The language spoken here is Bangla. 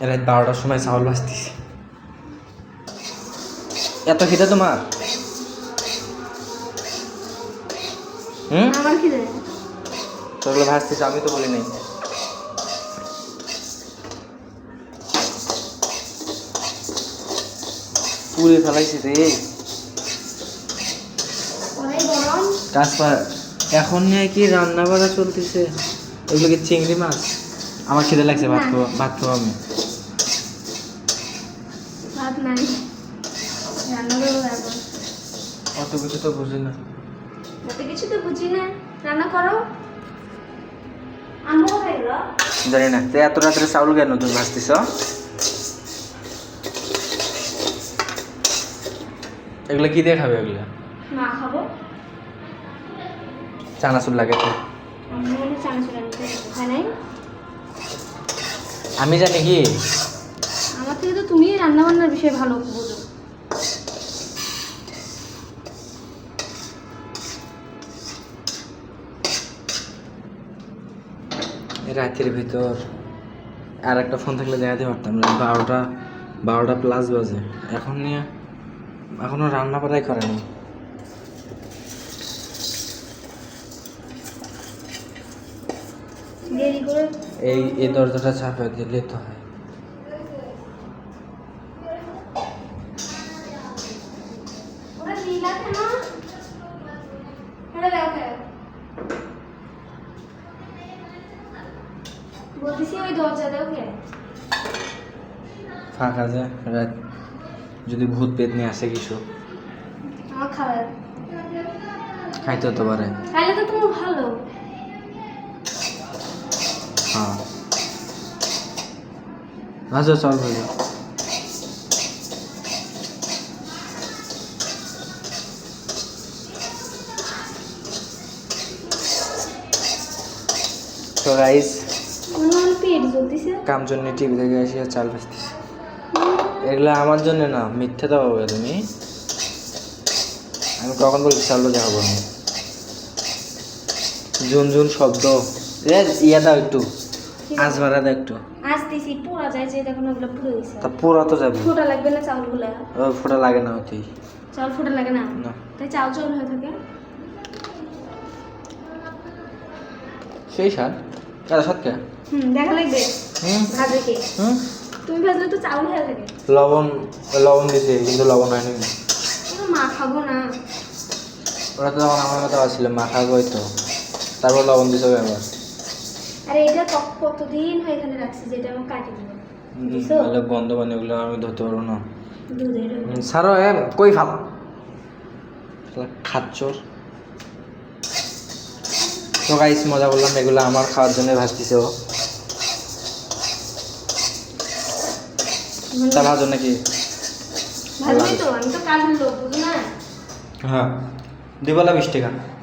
রাত বারোটার সময় চাউল ভাজতেছি। এত খিদে তোমার? হুম? তোগুলো ভাজতেছি আমি তো বলি নাই। পুড়ে ফেলাইছি রে। পা- এখন নিয়ে কি রান্না বাড়া চলতেছে? এগুলো কি চিংড়ি মাছ? আমার খিদে লাগছে ভাত খাব ভাত খাব আমি। ভাত নাই। রান্না করব এখন অত কিছু তো বুঝি না। এত কিছু তো বুঝি না। রান্না করো। জানি না। তো এত রাত্রে চাউল কেন তুমি ভাজতেছ? এগুলো কি দিয়ে খাবে এগুলো? মা খাব। চানাচুর লাগে তো। আমি জানি কি? থেকে তো তুমি রান্না বান্নার বিষয়ে ভালো বুঝো। রাতের ভিতর আর একটা ফোন থাকলে দেখাতে পারতাম বারোটা বারোটা প্লাস বাজে। এখন নিয়ে এখনও রান্না বাড়াই করেনি করে এই এই দরজাটা চাপে দিলে তো হয়। নীলা কেন? এটা দেখো? বলতেছি ওই দরজা দাও কে? ফাঁকা যায় রাত। যদি ভূত পেট নিয়ে আসে কিছু। আমার খাবার খাইতে হতে পারে। তাহলে তো তোমার ভালো। হ্যাঁ। ভাজো চল ভাজো তো গাইস কাম জন্য টিভি থেকে এসে চাল ভাজতেছি এগুলো আমার জন্য না মিথ্যে দাও হবে তুমি। আমি কখন বলছি চাল ভাজা খাব আমি? জুন জুন শব্দ। ইয়ে দাও একটু। আজ ভাড়া দাও একটু। আসতেছি পোড়া যায় যে দেখুন ওগুলো পুড়ে গেছে। তা পুরা তো যাবে। ফোটা লাগবে না চাউলগুলো? ও ফোটা লাগে না হতেই চাউল ফোটা লাগে না? না। তাই চাউল চাউল হয়ে থাকে। সেই সার সত্যি হুম দেখা লাগবে। হুম? ভাজে কে হুম? তুমি ভাজলে তো চাউল হয়ে লবণ লবণ দিছে কিন্তু লবণ হয়নি। মা খাব না। ওরা তো তখন আমার কথা ছিল মাখা গই তো। তারপর লবণ দিছে ব্যাপার আরে এটা কতদিন হয় এখানে রাখছি যেটা কাটি দিব? তাহলে গন্ধ ওগুলো আমি ধরতে পারব না। দুধের সারো এ কই ফাল? খাচ্চর তো গাইস মজা করলাম এগুলো আমার খাওয়ার জন্য ভাসতেছে ও। তা ভাজো নাকি হ্যাঁ। দুবেলা বিশ টাকা